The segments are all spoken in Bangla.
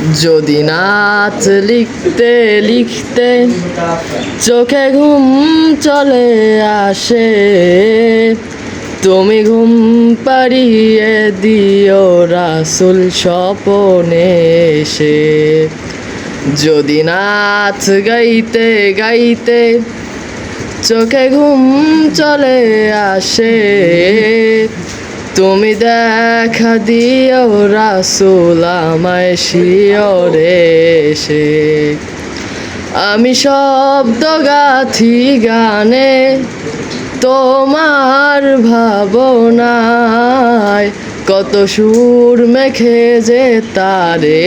যদি নাচ লিখতে লিখতে চোখে ঘুম চলে আসে, তুমি ঘুম পাড়িয়ে দিও রাসুল স্বপনে এসে। যদি নাচ গাইতে গাইতে চোখে ঘুম চলে আসে তুমি দেখা দিও রাসুল আমায় শিওরে এসে। আমি শব্দ গাথি গানে তোমার ভাবনায় কত সুর মেখে যে তারে।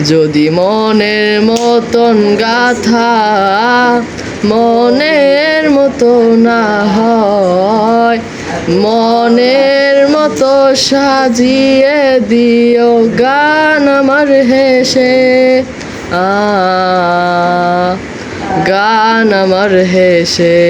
যদি মনের মতন গাথা মনের মতো না হয়, মনের মতো সাজিয়ে দিও গান আমার হেসে। আ, গান আমার হেসে।